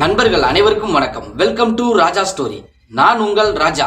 நண்பர்கள் அனைவருக்கும் வணக்கம். வெல்கம் டு ராஜா ஸ்டோரி நான் உங்கள் ராஜா.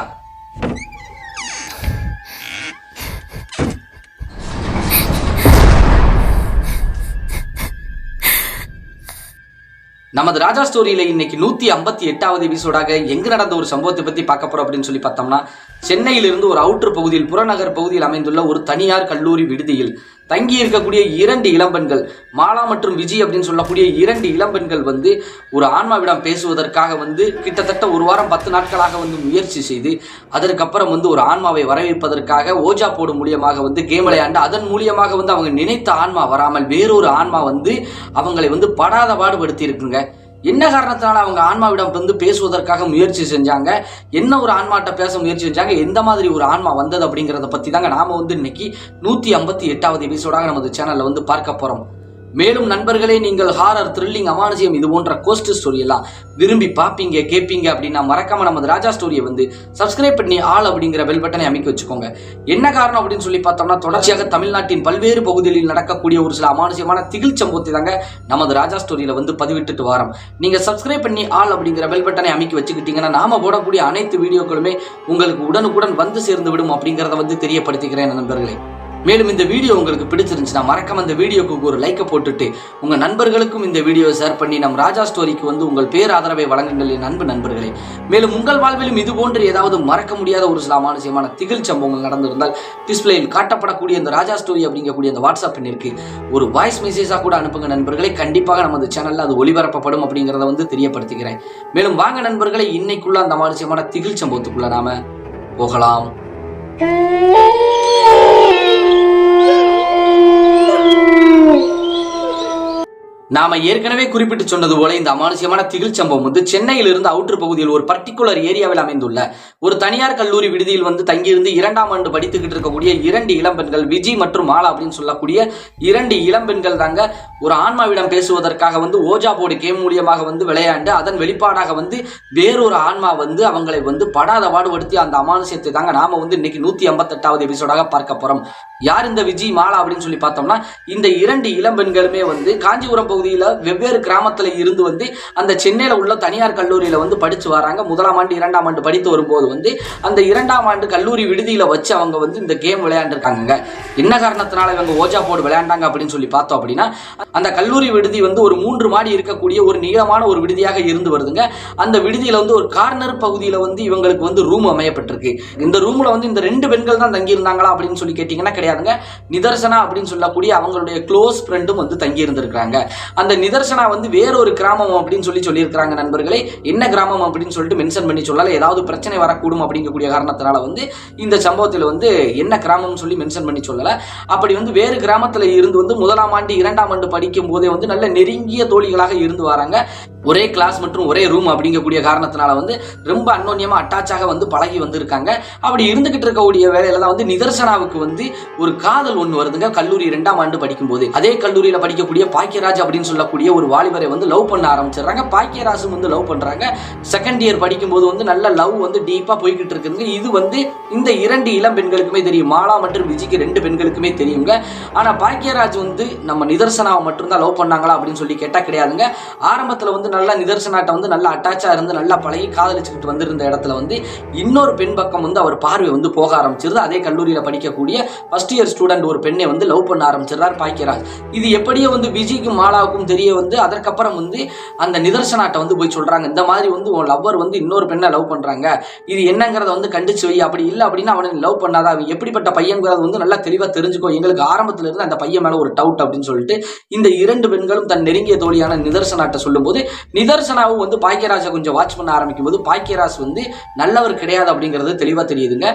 நமது ராஜா ஸ்டோரியில இன்னைக்கு நூத்தி ஐம்பத்தி எட்டாவது எபிசோடாக எங்க நடந்த ஒரு சம்பவத்தை பத்தி பார்க்க போறோம் அப்படின்னு சொல்லி பார்த்தோம்னா சென்னையிலிருந்து ஒரு அவுட்டர் பகுதியில் புறநகர் பகுதியில் அமைந்துள்ள ஒரு தனியார் கல்லூரி விடுதியில் தங்கி இருக்கக்கூடிய இரண்டு இளம்பெண்கள் மாலா மற்றும் விஜய் அப்படின்னு சொல்லக்கூடிய இரண்டு இளம்பெண்கள் வந்து ஒரு ஆன்மாவிடம் பேசுவதற்காக வந்து கிட்டத்தட்ட ஒரு வாரம் பத்து நாட்களாக வந்து முயற்சி செய்து அதற்கப்புறம் வந்து ஒரு ஆன்மாவை வரவேற்பதற்காக ஓஜா போடு மூலியமாக வந்து கேம் விளையாண்டு அதன் மூலியமாக வந்து அவங்க நினைத்த ஆன்மா வராமல் வேறொரு ஆன்மா வந்து அவங்களை வந்து படாத பாடுபடுத்தி இருக்குங்க. என்ன காரணத்தினால அவங்க ஆன்மாவிடம் வந்து பேசுவதற்காக முயற்சி செஞ்சாங்க? என்ன ஒரு ஆன்மாட்ட பேச முயற்சி செஞ்சாங்க? எந்த மாதிரி ஒரு ஆன்மா வந்தது அப்படிங்கிறத பத்தி தாங்க நாம வந்து இன்னைக்கு நூத்தி ஐம்பத்தி எட்டாவது எபிசோடாக நமது சேனல்ல வந்து பார்க்க போறோம். மேலும் நண்பர்களே நீங்கள் ஹாரர் த்ரில்லிங் அமானுஷியம் இது போன்ற கோஸ்ட் ஸ்டோரி எல்லாம் விரும்பி பார்ப்பீங்க கேட்பீங்க அப்படின்னா மறக்காம நமது ராஜா ஸ்டோரியை வந்து சப்ஸ்கிரைப் பண்ணி ஆள் அப்படிங்கிற பெல் பட்டனை அமைக்க வச்சுக்கோங்க. என்ன காரணம் அப்படின்னு சொல்லி பார்த்தோம்னா தொடர்ச்சியாக தமிழ்நாட்டின் பல்வேறு பகுதிகளில் நடக்கக்கூடிய ஒரு சில அமானுஷியமான திகில் சம்பவத்தை தாங்க நமது ராஜா ஸ்டோரியில வந்து பதிவிட்டுட்டு வரோம். நீங்க சப்ஸ்கிரைப் பண்ணி ஆள் அப்படிங்கிற பெல் பட்டனை அமைக்க வச்சுக்கிட்டீங்கன்னா நாம போடக்கூடிய அனைத்து வீடியோக்களுமே உங்களுக்கு உடனுக்குடன் வந்து சேர்ந்து விடும் அப்படிங்கிறத வந்து தெரியப்படுத்திக்கிறேன் நண்பர்களே. மேலும் இந்த வீடியோ உங்களுக்கு பிடிச்சிருந்துச்சுன்னா மறக்காம இந்த வீடியோக்கு ஒரு லைக்கை போட்டுட்டு உங்கள் நண்பர்களுக்கும் இந்த வீடியோவை ஷேர் பண்ணி நம் ராஜா ஸ்டோரிக்கு வந்து உங்கள் பேராதரவை வழங்குங்கள் என் அன்பு நண்பர்களே. மேலும் உங்கள் வாழ்விலும் இது போன்று ஏதாவது மறக்க முடியாத ஒரு சில அமானுஷியமான திகில் சம்பவங்கள் நடந்திருந்தால் டிஸ்பிளேயில் காட்டப்படக்கூடிய இந்த ராஜா ஸ்டோரி அப்படிங்கக்கூடிய அந்த வாட்ஸ்அப் பண்ணிருக்கு ஒரு வாய்ஸ் மெசேஜாக கூட அனுப்புங்க நண்பர்களே. கண்டிப்பாக நமது சேனலில் அது ஒளிபரப்பப்படும் அப்படிங்கிறத வந்து தெரியப்படுத்துகிறேன் மேலும் வாங்க நண்பர்களை இன்னைக்குள்ள அந்த அமானுஷியமான திகில் சம்பவத்துக்குள்ள நாம போகலாம். நாம ஏற்கனவே குறிப்பிட்டு சொன்னது போல இந்த அமானுஷ்யமான திகில் சம்பவம் வந்து சென்னையிலிருந்து அவுட்டர் பகுதியில் ஒரு பர்டிகுலர் ஏரியாவில் அமைந்துள்ள ஒரு தனியார் கல்லூரி விடுதியில் வந்து தங்கியிருந்து இரண்டாம் ஆண்டு படித்துக்கிட்டு இருக்கக்கூடிய இரண்டு இளம்பெண்கள் விஜி மற்றும் மாலா அப்படின்னு சொல்லக்கூடிய இரண்டு இளம்பெண்கள் தாங்க ஒரு ஆன்மாவிடம் பேசுவதற்காக வந்து ஓஜா போர்டு கேம் மூலியமாக வந்து விளையாண்டு அதன் வெளிப்பாடாக வந்து வேறொரு ஆன்மா வந்து அவங்களை வந்து படாத பாடுபடுத்தி அந்த அமானுஷத்தை தாங்க நாம வந்து இன்னைக்கு நூத்தி ஐம்பத்தெட்டாவது எபிசோடாக பார்க்க போறோம். யார் இந்த விஜய் மாலா அப்படின்னு சொல்லி பார்த்தோம்னா இந்த இரண்டு இளம்பெண்களுமே வந்து காஞ்சிபுரம் பகுதியில் வெவ்வேறு கிராமத்தில் இருந்து வந்து அந்த சென்னையில் உள்ள தனியார் கல்லூரியில் வந்து படித்து வராங்க. முதலாம் ஆண்டு இரண்டாம் ஆண்டு படித்து வரும்போது வந்து அந்த இரண்டாம் ஆண்டு கல்லூரி விடுதியில் வச்சு அவங்க வந்து இந்த கேம் விளையாண்டுருக்காங்க என்ன காரணத்தினால இவங்க ஓஜா போர்டு விளையாண்டாங்க அப்படின்னு சொல்லி பார்த்தோம் அப்படின்னா அந்த கல்லூரி விடுதி வந்து ஒரு மூன்று மாடி இருக்கக்கூடிய ஒரு நீளமான ஒரு விடுதியாக இருந்து வருதுங்க. அந்த விடுதியில் வந்து ஒரு கார்னர் பகுதியில் வந்து இவங்களுக்கு வந்து ரூம் அமையப்பட்டிருக்கு. இந்த ரூமில் வந்து இந்த ரெண்டு பெண்கள் தான் தங்கியிருந்தாங்களா அப்படின்னு சொல்லி கேட்டிங்கன்னா கிடையாதுங்க. நிதர்சனா அப்படின்னு சொல்லக்கூடிய அவங்களுடைய க்ளோஸ் ஃப்ரெண்டும் வந்து தங்கி இருந்திருக்காங்க அந்த நிதர்சனா வந்து வேறொரு கிராமம் அப்படின்னு சொல்லி சொல்லியிருக்கிறாங்க நண்பர்களே. என்ன கிராமம் அப்படின்னு சொல்லிட்டு மென்ஷன் பண்ணி சொல்லல ஏதாவது பிரச்சனை வரக்கூடும் அப்படிங்கக்கூடிய காரணத்தினால வந்து இந்த சம்பவத்தில் வந்து என்ன கிராமம்னு சொல்லி மென்ஷன் பண்ணி சொல்லலை. அப்படி வந்து வேறு கிராமத்தில் இருந்து வந்து முதலாம் ஆண்டு இரண்டாம் ஆண்டு படிக்கும் போதே வந்து நல்ல நெருங்கிய தோழிகளாக இருந்து வராங்க. ஒரே கிளாஸ் மற்றும் ஒரே ரூம் அப்படிங்கக்கூடிய காரணத்தினால வந்து ரொம்ப அன்னோன்யமா அட்டாச்சாக வந்து பழகி வந்திருக்காங்க. அப்படி இருந்துகிட்டு இருக்கக்கூடிய வேலையில தான் வந்து நிதர்சனாவுக்கு வந்து ஒரு காதல் ஒன்று வருதுங்க. கல்லூரி இரண்டாம் ஆண்டு படிக்கும்போது. அதே கல்லூரியில் படிக்கக்கூடிய பாக்கியராஜ் அப்படின்னு சொல்லக்கூடிய ஒரு வாலிபரை வந்து லவ் பண்ண ஆரம்பிச்சிடுறாங்க. பாக்கியராஜும் வந்து லவ் பண்றாங்க. செகண்ட் இயர் படிக்கும்போது வந்து நல்ல லவ் வந்து டீப்பா போய்கிட்டு இருக்குதுங்க. இது வந்து இந்த இரண்டு இளம் பெண்களுக்குமே தெரியும். மாலா மற்றும் விஜய்க்கு ரெண்டு பெண்களுக்குமே தெரியுங்க. ஆனா பாக்கியராஜ் வந்து நம்ம நிதர்சனாவை மட்டும்தான் லவ் பண்ணாங்களா அப்படின்னு சொல்லி கேட்டா கிடையாதுங்க. ஆரம்பத்துல வந்து நல்லா நிதர்சனாட்ட வந்து நல்லா அட்டாச்சாக இருந்து நல்லா பழகி காதலிச்சுக்கிட்டு வந்திருந்த இடத்துல வந்து இன்னொரு பெண் பக்கம் வந்து அவர் பார்வை வந்து போக ஆரம்பிச்சிருது. அதே கல்லூரியில் படிக்கக்கூடிய ஃபர்ஸ்ட் இயர் ஸ்டூடெண்ட் ஒரு பெண்ணை வந்து லவ் பண்ண ஆரம்பிச்சிடுறார் பாக்கியராஜ் இது எப்படியோ வந்து விஜய்க்கும் மாலாவுக்கும் தெரிய வந்து அதற்கப்புறம் வந்து அந்த நிதர்சனாட்ட வந்து போய் சொல்கிறாங்க இந்த மாதிரி வந்து உன் லவ்வர் வந்து இன்னொரு பெண்ணை லவ் பண்ணுறாங்க இது என்னங்கிறத வந்து கண்டிச்சு வை. அப்படி இல்லை அப்படின்னா அவனை லவ் பண்ணாதா. அவன் எப்படிப்பட்ட பையன்கிறத வந்து நல்லா தெளிவாக தெரிஞ்சுக்கோ. எங்களுக்கு ஆரம்பத்தில் இருந்து அந்த பையன் மேலே ஒரு டவுட் அப்படின்னு சொல்லிட்டு இந்த இரண்டு பெண்களும் தன் நெருங்கிய தோழியான நிதர்சனாட்ட சொல்லும்போது நிதர்சனாவும் வந்து பாக்கியராஜை கொஞ்சம் வாட்ச் பண்ண ஆரம்பிக்கும் போது பாக்கியராஜ் வந்து நல்லவர் கிடையாது அப்படிங்கிறது தெளிவாக தெரியுதுங்க.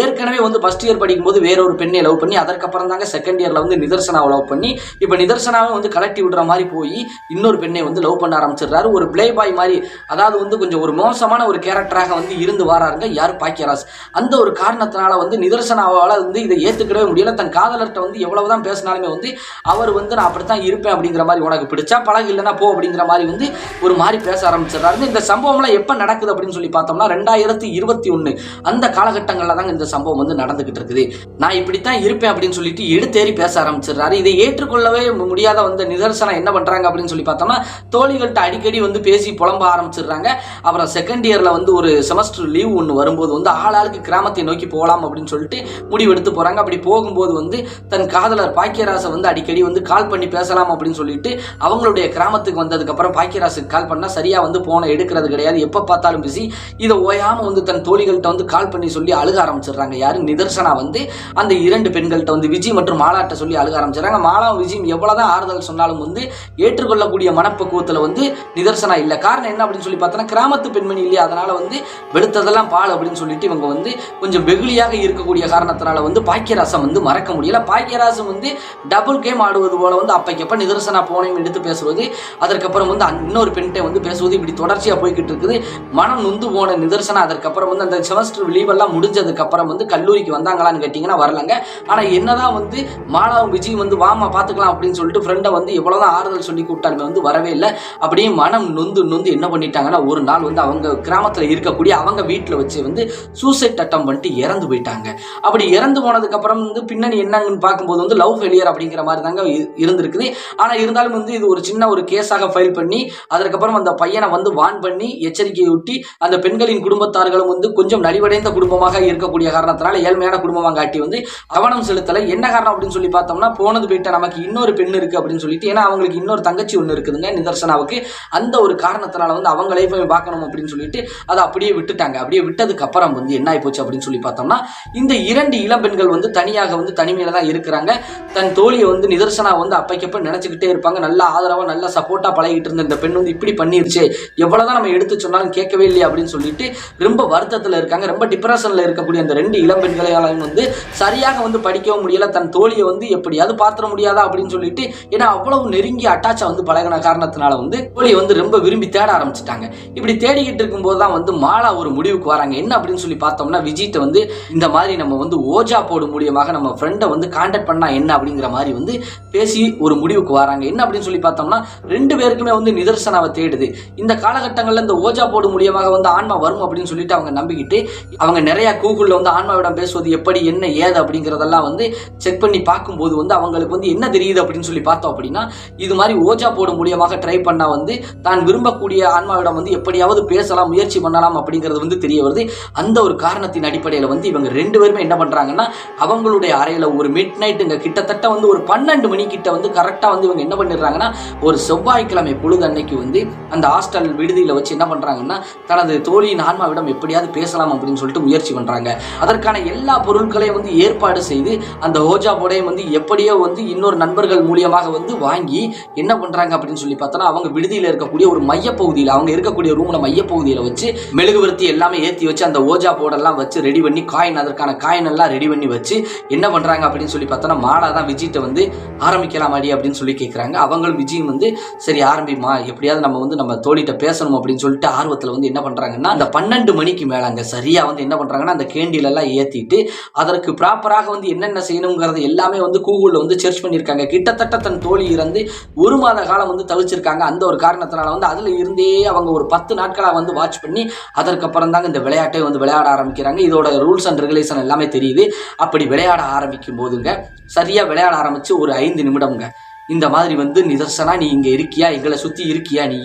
ஏற்கனவே வந்து ஃபர்ஸ்ட் இயர் படிக்கும்போது வேற ஒரு பெண்ணை லவ் பண்ணி அதற்கப்புறம் தாங்க செகண்ட் இயரில் வந்து நிதர்சனாவை லவ் பண்ணி இப்போ நிதர்சனாவை வந்து கலட்டி விடுற மாதிரி போய் இன்னொரு பெண்ணை வந்து லவ் பண்ண ஆரம்பிச்சிடுறாரு. ஒரு பிளே பாய் மாதிரி அதாவது வந்து கொஞ்சம் ஒரு மோசமான ஒரு கேரக்டராக வந்து இருந்து வராருங்க யார் பாக்கியராஜ். அந்த ஒரு காரணத்தினால வந்து நிதர்சனாவால் வந்து இதை ஏற்றுக்கிடவே முடியல. தன் காதலர்கிட்ட வந்து எவ்வளவுதான் பேசினாலுமே வந்து அவர் வந்து நான் அப்படித்தான் இருப்பேன் அப்படிங்கிற மாதிரி உனக்கு பிடிச்சா பழகு இல்லைன்னா போ அப்படிங்கிற மாதிரி வந்து ஒரு மாதிரி பேச ஆரம்பிச்சிடுறாரு. இந்த சம்பவம்லாம் எப்போ நடக்குது அப்படின்னு சொல்லி பார்த்தோம்னா ரெண்டாயிரத்தி இருபத்தி ஒன்று அந்த காலகட்டங்களில் தாங்க இந்த சம்பவம் வந்து நடந்துகிட்டு இருக்குது. நான் இப்படித்தான் இருப்பேன் அப்படின்னு சொல்லிட்டு எடுத்தேறி பேச ஆரம்பிச்சிடுறாரு. இதை ஏற்றுக்கொள்ளவே முடியாத வந்து நிதர்சனம் என்ன பண்றாங்க அப்படின்னு சொல்லி பார்த்தோம்னா தோழிகள்கிட்ட அடிக்கடி வந்து பேசி புலம்ப ஆரம்பிச்சிடுறாங்க. அப்புறம் செகண்ட் இயர்ல வந்து ஒரு செமஸ்டர் லீவ் ஒன்று வரும்போது வந்து ஆளாளுக்கு கிராமத்தை நோக்கி போகலாம் அப்படின்னு சொல்லிட்டு முடிவெடுத்து போறாங்க. அப்படி போகும்போது வந்து தன் காதலர் பாக்கியராசை வந்து அடிக்கடி வந்து கால் பண்ணி பேசலாம் அப்படின்னு சொல்லிட்டு அவங்களுடைய கிராமத்துக்கு வந்ததுக்கப்புறம் அப்புறம் அரசுக்கு கால் பண்ணால் சரியா வந்து போனை எடுக்கிறது கிடையாது. எப்போ பார்த்தாலும் பிஸி இதை ஓயாமல் வந்து தன் தோழிகள்கிட்ட வந்து கால் பண்ணி சொல்லி அழுக ஆரம்பிச்சிடுறாங்க. யாரும் நிதர்சனா வந்து அந்த இரண்டு பெண்கள்கிட்ட வந்து விஜய் மற்றும் மாலாட்ட சொல்லி அழுக ஆரம்பிச்சிடுறாங்க. மாலாவும் விஜயும் எவ்வளோதான் ஆறுதல் சொன்னாலும் வந்து ஏற்றுக்கொள்ளக்கூடிய மனப்பக்குவத்தில் வந்து நிதர்சனா இல்லை. காரணம் என்ன அப்படின்னு சொல்லி பார்த்தோன்னா கிராமத்து பெண்மணி இல்லையா? அதனால வந்து வெளுத்ததெல்லாம் பால் அப்படின்னு சொல்லிட்டு இவங்க வந்து கொஞ்சம் வெகுளியாக இருக்கக்கூடிய காரணத்தினால வந்து பாக்கியராசம் வந்து மறக்க முடியல. பாக்கியராசம் வந்து டபுள் கேம் ஆடுவது போல வந்து அப்பைக்கப்ப நிதர்சனா போனையும் எடுத்து பேசுவது அதற்கப்புறம் வந்து இன்னொரு இன்னொரு பெண்கிட்ட வந்து பேசுவது இப்படி தொடர்ச்சியாக போய்கிட்டு இருக்குது. மனம் நொந்து போன நிதர்சனம் அதற்கப்புறம் வந்து அந்த செமஸ்டர் லீவெல்லாம் முடிஞ்சதுக்கப்புறம் வந்து கல்லூரிக்கு வந்தாங்களான்னு கேட்டிங்கன்னா வரலங்க. ஆனால் என்னதான் வந்து மாலாவும் விஜய் வந்து வாமா பார்த்துக்கலாம் அப்படின்னு சொல்லிட்டு ஃப்ரெண்டை வந்து எவ்வளோதான் ஆறுதல் சொல்லி கூப்பிட்டாலுமே வந்து வரவே இல்லை. அப்படியே மனம் நொந்து நொந்து என்ன பண்ணிட்டாங்கன்னா ஒரு நாள் வந்து அவங்க கிராமத்தில் இருக்கக்கூடிய அவங்க வீட்டில் வச்சு வந்து சூசைட் அட்டம் பண்ணிட்டு இறந்து போயிட்டாங்க. அப்படி இறந்து போனதுக்கப்புறம் வந்து பின்னணி என்னங்கன்னு பார்க்கும்போது வந்து லவ் ஃபெயிலியர் அப்படிங்கிற மாதிரி தாங்க இருந்திருக்குது. ஆனால் இருந்தாலும் வந்து இது ஒரு சின்ன ஒரு கேஸாக ஃபைல் பண்ணி அதற்கப்புறம் அந்த பையனை வந்து வான் பண்ணி எச்சரிக்கையொட்டி அந்த பெண்களின் குடும்பத்தார்களும் வந்து கொஞ்சம் நலிவடைந்த குடும்பமாக இருக்கக்கூடிய காரணத்தினால ஏழ்மையான குடும்பமாக காட்டி வந்து கவனம் செலுத்தலை. என்ன காரணம் அப்படின்னு சொல்லி பார்த்தோம்னா போனது போயிட்ட நமக்கு இன்னொரு பெண் இருக்கு அப்படின்னு சொல்லிட்டு ஏன்னா அவங்களுக்கு இன்னொரு தங்கச்சி ஒன்று இருக்குதுங்க நிதர்சனாவுக்கு. அந்த ஒரு காரணத்தினால வந்து அவங்க லைஃபை பார்க்கணும் அப்படின்னு சொல்லிட்டு அதை அப்படியே விட்டுட்டாங்க. அப்படியே விட்டதுக்கு அப்புறம் வந்து என்ன ஆயிப்போச்சு அப்படின்னு சொல்லி பார்த்தோம்னா இந்த இரண்டு இளம்பெண்கள் வந்து தனியாக வந்து தனிமையில தான் இருக்கிறாங்க. தன் தோழியை வந்து நிதர்சனா வந்து அப்பைக்கப்ப நினைச்சுக்கிட்டே இருப்பாங்க. நல்ல ஆதரவா நல்ல சப்போர்ட்டா பழகிட்டு இருந்த இந்த பெண் வந்து இப்படி பண்ணிருச்சு எவ்வளவுதான் நம்ம எடுத்து சொன்னாலும் கேட்கவே இல்லையா அப்படின்னு சொல்லிட்டு ரொம்ப வருத்தத்துல இருக்காங்க. ரொம்ப டிப்ரெஷன்ல இருக்கக்கூடிய அந்த ரெண்டு இளம்பெண்களையாலும் வந்து சரியாக வந்து படிக்கவும் முடியல. தன் தோழியை வந்து எப்படியாவது பாத்திர முடியாதா அப்படின்னு சொல்லிட்டு ஏன்னா அவ்வளவு நெருங்கி அட்டாச்சா வந்து பழகின காரணத்தினால வந்து தோழியை வந்து ரொம்ப விரும்பி தேட ஆரம்பிச்சிட்டாங்க. இப்படி தேடிக்கிட்டு இருக்கும்போது தான் வந்து மாலா ஒரு முடிவுக்கு வராங்க. என்ன அப்படின்னு சொல்லி பார்த்தோம்னா விஜய்ட்ட வந்து இந்த மாதிரி நம்ம வந்து ஓஜா போடு மூலியமாக நம்ம ஃப்ரெண்டை வந்து கான்டாக்ட் பண்ணா என்ன அப்படிங்கிற மாதிரி வந்து பேசி ஒரு முடிவுக்கு வராங்க. என்ன அப்படின்னு சொல்லி பார்த்தோம்னா ரெண்டு பேருக்குமே வந்து நிதர்சனாவை தேடுது. இந்த காலகட்டங்களில் இந்த ஓஜா போர்டு மூலியமாக வந்து ஆன்மா வரும் அப்படின்னு சொல்லிட்டு அவங்க நம்பிக்கிட்டு அவங்க நிறைய கூகுளில் வந்து ஆன்மாவிடம் பேசுவது எப்படி என்ன ஏது அப்படிங்கிறதெல்லாம் வந்து செக் பண்ணி பார்க்கும்போது வந்து அவங்களுக்கு வந்து என்ன தெரியுது அப்படின்னு சொல்லி பார்த்தோம் அப்படின்னா இது மாதிரி ஓஜா போர்டு மூலியமாக ட்ரை பண்ணா வந்து தான் விரும்பக்கூடிய ஆன்மாவிடம் வந்து எப்படியாவது பேசலாம் முயற்சி பண்ணலாம் அப்படிங்கிறது வந்து தெரிய வருது. அந்த ஒரு காரணத்தின் அடிப்படையில் வந்து இவங்க ரெண்டு பேருமே என்ன பண்ணுறாங்கன்னா அவங்களுடைய அறையில் ஒரு மிட் நைட்டுங்க கிட்டத்தட்ட வந்து ஒரு பன்னெண்டு மணி கிட்ட வந்து கரெக்டாக வந்து இவங்க என்ன பண்ணிடுறாங்கன்னா ஒரு செவ்வாய்க்கிழமை பொழுது அன்னைக்கு வந்து அந்த ஹாஸ்டல் விடுதியில் வச்சு என்ன பண்றாங்கன்னா தனது தோழியின் ஆன்மாவிடம் எப்படியாவது பேசலாம் அப்படின்னு சொல்லிட்டு முயற்சி பண்றாங்க. அதற்கான எல்லா பொருட்களையும் வந்து ஏற்பாடு செய்து அந்த ஓஜா போடையும் வந்து எப்படியோ வந்து இன்னொரு நண்பர்கள் மூலியமாக வந்து வாங்கி என்ன பண்றாங்க அப்படின்னு சொல்லி பார்த்தோன்னா அவங்க விடுதியில் இருக்கக்கூடிய ஒரு மையப்பகுதியில் அவங்க இருக்கக்கூடிய ரூமில் மையப்பகுதியில் வச்சு மெழுகுவர்த்தி எல்லாமே ஏற்றி வச்சு அந்த ஓஜா போர்டெல்லாம் வச்சு ரெடி பண்ணி காயின் அதற்கான காயின் எல்லாம் ரெடி பண்ணி வச்சு என்ன பண்றாங்க அப்படின்னு சொல்லி பார்த்தோன்னா மாலா தான் விஜய்கிட்ட வந்து ஆரம்பிக்கலாமாடி அப்படின்னு சொல்லி கேட்குறாங்க அவங்களும் விஜயும் வந்து சரி ஆரம்பிமா எப்படி எப்படியாவது நம்ம வந்து நம்ம தோழிகிட்ட பேசணும் அப்படின்னு சொல்லிட்டு ஆர்வத்தில் வந்து என்ன பண்ணுறாங்கன்னா அந்த பன்னெண்டு மணிக்கு மேலே அங்கே சரியாக வந்து என்ன பண்ணுறாங்கன்னா அந்த கேண்டிலெல்லாம் ஏற்றிட்டு அதற்கு ப்ராப்பராக வந்து என்னென்ன செய்யணுங்கிறது எல்லாமே வந்து கூகுளில் வந்து சர்ச் பண்ணியிருக்காங்க. கிட்டத்தட்ட தன் தோழி இருந்து ஒரு மாத காலம் வந்து தவிச்சிருக்காங்க. அந்த ஒரு காரணத்தினால வந்து அதில் இருந்தே அவங்க ஒரு பத்து நாட்களாக வந்து வாட்ச் பண்ணி அதற்கப்புறம் தாங்க இந்த விளையாட்டை வந்து விளையாட ஆரம்பிக்கிறாங்க. இதோட ரூல்ஸ் அண்ட் ரெகுலேஷன் எல்லாமே தெரியுது. அப்படி விளையாட ஆரம்பிக்கும் போதுங்க சரியாக விளையாட ஆரம்பித்து ஒரு ஐந்து நிமிடம்ங்க. இந்த மாதிரி வந்து நிதர்சனா நீ இங்கே இருக்கியா? எங்களை சுற்றி இருக்கியா நீ?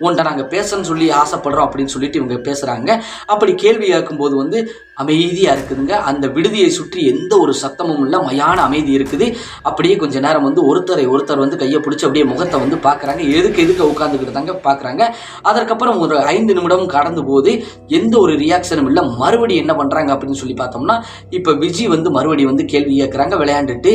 உன்ட்ட நாங்கள் பேசன்னு சொல்லி ஆசைப்படுறோம் அப்படின்னு சொல்லிட்டு இவங்க பேசுகிறாங்க அப்படி கேள்வி கேட்கும்போது வந்து அமைதியாக இருக்குதுங்க. அந்த விடுதியை சுற்றி எந்த ஒரு சத்தமும் இல்லை. மயான அமைதி இருக்குது. அப்படியே கொஞ்சம் நேரம் வந்து ஒருத்தரை ஒருத்தர் வந்து கையை பிடிச்சி அப்படியே முகத்தை வந்து பார்க்குறாங்க. எதுக்கு எதுக்கு உட்காந்துக்கிட்டு தாங்க பார்க்குறாங்க. அதற்கப்புறம் ஒரு ஐந்து நிமிடம் கடந்து போது எந்த ஒரு ரியாக்ஷனும் இல்லை. மறுபடியும் என்ன பண்ணுறாங்க அப்படின்னு சொல்லி பார்த்தோம்னா இப்போ விஜய் வந்து மறுபடியும் வந்து கேள்வி கேட்குறாங்க. விளையாண்டுட்டு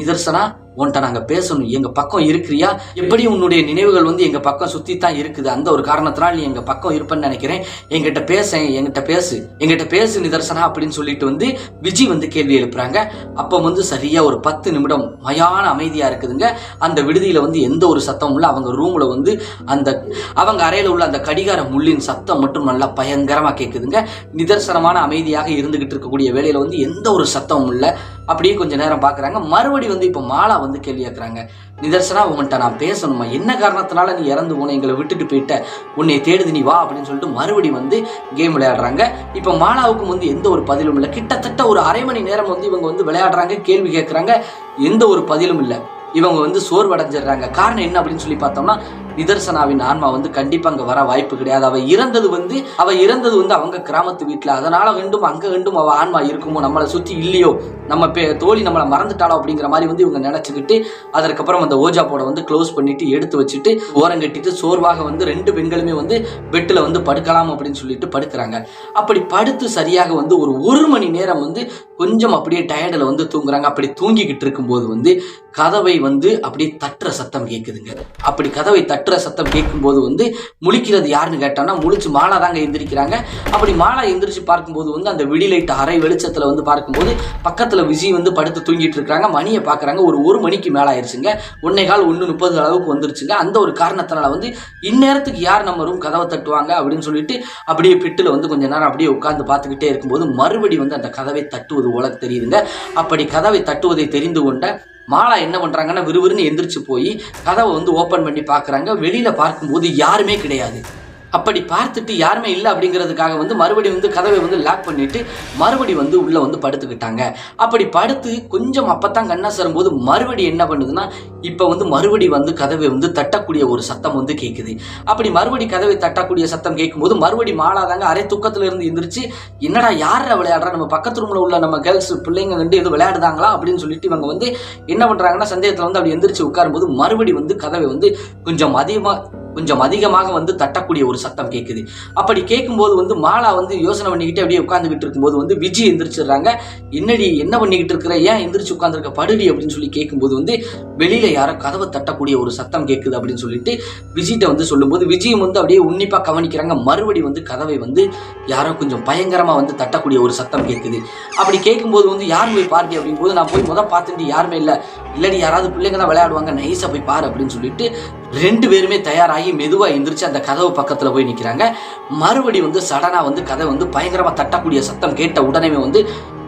நிதர்சனா உன்கிட்ட நாங்கள் பேசணும். எங்கள் பக்கம் இருக்கிறியா? எப்படி உன்னுடைய நினைவுகள் வந்து எங்கள் பக்கம் சுற்றி தான் இருக்குது? அந்த ஒரு காரணத்தினால் நீ எங்கள் பக்கம் இருப்பேன்னு நினைக்கிறேன். எங்கிட்ட பேச எங்கிட்ட பேசு. என்கிட்ட பேசு நிதர் அப்படின்னு சொல்லிட்டு வந்து விஜய் வந்து கேள்வி எழுப்புறாங்க. அப்போ வந்து சரியாக ஒரு பத்து நிமிடம் மயான அமைதியாக இருக்குதுங்க. அந்த விடுதியில் வந்து எந்த ஒரு சத்தமும் இல்லை. அவங்க ரூமில் வந்து அந்த அவங்க அறையில் உள்ள அந்த கடிகார முள்ளின் சத்தம் மட்டும் நல்லா பயங்கரமாக கேட்குதுங்க நிதர்சனமான அமைதியாக இருந்துகிட்டு இருக்கக்கூடிய வேலையில் வந்து எந்த ஒரு சத்தமும் இல்லை. அப்படியே கொஞ்ச நேரம் பார்க்குறாங்க. மறுபடி வந்து இப்போ மாலா வந்து கேள்வி கேட்குறாங்க. நிதர்சனா உங்கள்கிட்ட நான் பேசணுமா? என்ன காரணத்தினால நீ இறந்து போன? எங்களை விட்டுட்டு போயிட்ட. உன்னை தேடுது நீ வா அப்படின்னு சொல்லிட்டு மறுபடி வந்து கேம் விளையாடுறாங்க. இப்போ மாலாவுக்கும் வந்து எந்த ஒரு பதிலும் இல்லை. கிட்டத்தட்ட ஒரு அரை மணி நேரம் வந்து இவங்க வந்து விளையாடுறாங்க கேள்வி கேட்குறாங்க. எந்த ஒரு பதிலும் இல்லை. இவங்க வந்து சோர்வடைஞ்சிடுறாங்க. காரணம் என்ன அப்படின்னு சொல்லி பார்த்தோம்னா நிதர்சனாவின் ஆன்மா வந்து கண்டிப்பா அங்க வர வாய்ப்பு கிடையாது. அவ இறந்தது வந்து அவ இறந்தது வந்து அவங்க கிராமத்து வீட்டுல அதனால வேண்டும் அங்க வேண்டும் அவ ஆன்மா இருக்குமோ நம்மளை சுத்தி இல்லையோ நம்ம பே தோழி நம்மளை மறந்துட்டாலோ அப்படிங்கிற மாதிரி வந்து இவங்க நினைச்சுக்கிட்டு அதற்கப்புறம் அந்த ஓஜா போட வந்து க்ளோஸ் பண்ணிட்டு எடுத்து வச்சுட்டு ஓரங்கட்டிட்டு சோர்வாக வந்து ரெண்டு பெண்களுமே வந்து பெட்டில் வந்து படுக்கலாம் அப்படின்னு சொல்லிட்டு படுக்கிறாங்க. அப்படி படுத்து சரியாக வந்து ஒரு ஒரு மணி நேரம் வந்து கொஞ்சம் அப்படியே டயர்டில் வந்து தூங்குறாங்க. அப்படி தூங்கிக்கிட்டு இருக்கும்போது வந்து கதவை வந்து அப்படியே தட்டுற சத்தம் கேட்குதுங்க அப்படி கதவை கட்டுற சத்தம் கேட்கும்போது வந்து முழிக்கிறது யாருன்னு கேட்டோம்னா முழிச்சு மாலா தாங்க எந்திரிக்கிறாங்க. அப்படி மாலா எந்திரிச்சு பார்க்கும்போது வந்து அந்த விடிலைட் அரை வெளிச்சத்தில் வந்து பார்க்கும்போது பக்கத்தில் விஜய் வந்து படுத்து தூங்கிட்டு இருக்காங்க மணியை பார்க்குறாங்க. ஒரு ஒரு மணிக்கு மேலே ஆயிடுச்சுங்க ஒன்னே கால் ஒன்று முப்பது அளவுக்கு வந்துருச்சுங்க. அந்த ஒரு காரணத்தினால வந்து இந்நேரத்துக்கு யார் நம்ம ரூம் கதவை தட்டுவாங்க அப்படின்னு சொல்லிட்டு அப்படியே பிட்டில் வந்து கொஞ்ச நேரம் அப்படியே உட்காந்து பார்த்துக்கிட்டே இருக்கும்போது மறுபடி வந்து அந்த கதவை தட்டுவது உலக தெரியுதுங்க. அப்படி கதவை தட்டுவதை தெரிந்து கொண்ட மாலா என்ன பண்ணுறாங்கன்னா விறுவிறுன்னு எந்திரிச்சு போய் கதவை வந்து ஓப்பன் பண்ணி பார்க்குறாங்க. வெளியில் பார்க்கும்போது யாருமே கிடையாது. அப்படி பார்த்துட்டு யாருமே இல்லை அப்படிங்கிறதுக்காக வந்து மறுபடியும் வந்து கதவை வந்து லாக் பண்ணிட்டு மறுபடி வந்து உள்ளே வந்து படுத்துக்கிட்டாங்க. அப்படி படுத்து கொஞ்சம் அப்பத்தான் கண்ணா சரும்போது மறுபடி என்ன பண்ணுதுன்னா இப்போ வந்து மறுபடி வந்து கதவை வந்து தட்டக்கூடிய ஒரு சத்தம் வந்து கேட்குது அப்படி மறுபடி கதவை தட்டக்கூடிய சத்தம் கேட்கும்போது மறுபடி மாலாதாங்க அரை தூக்கத்துல இருந்து எந்திரிச்சு என்னடா யார விளையாடுறா? நம்ம பக்கத்து ரூம்ல உள்ள நம்ம கேர்ள்ஸ் பிள்ளைங்க வந்து எதுவும் விளையாடுதாங்களா? அப்படின்னு சொல்லிட்டு இவங்க வந்து என்ன பண்றாங்கன்னா சந்தேகத்தில் வந்து அப்படி எந்திரிச்சு உட்காரும்போது மறுபடி வந்து கதவை வந்து கொஞ்சம் அதிகமாக கொஞ்சம் அதிகமாக வந்து தட்டக்கூடிய ஒரு சத்தம் கேட்குது அப்படி கேட்கும்போது வந்து மாலா வந்து யோசனை பண்ணிக்கிட்டு அப்படியே உட்காந்துக்கிட்டு இருக்கும்போது வந்து விஜய் எந்திரிச்சிடுறாங்க. என்னடி என்ன பண்ணிக்கிட்டு இருக்கிற? ஏன் எந்திரிச்சு உட்காந்துருக்க படுடி அப்படின்னு சொல்லி கேட்கும்போது வந்து வெளியில யாரோ கதவை தட்டக்கூடிய ஒரு சத்தம் கேட்குது அப்படின்னு சொல்லிட்டு விஜய்கிட்ட வந்து சொல்லும்போது விஜயும் வந்து அப்படியே உன்னிப்பாக கவனிக்கிறாங்க. மறுபடி வந்து கதவை வந்து யாரோ கொஞ்சம் பயங்கரமாக வந்து தட்டக்கூடிய ஒரு சத்தம் கேட்குது அப்படி கேட்கும்போது வந்து யார் போய் பாருடி அப்படிங்கும்போது நான் போய் முதல் பார்த்துட்டு யாருமே இல்லை. இல்லடி யாராவது பிள்ளைங்க தான் விளையாடுவாங்க. நைஸாக போய் பாரு அப்படின்னு சொல்லிட்டு ரெண்டு பேருமே தயாராகி மெதுவா எந்திரிச்சு அந்த கதவு பக்கத்துல போய் நிக்கிறாங்க. மறுபடி வந்து சடனா வந்து கதை வந்து பயங்கரமா தட்டக்கூடிய சத்தம் கேட்ட உடனே வந்து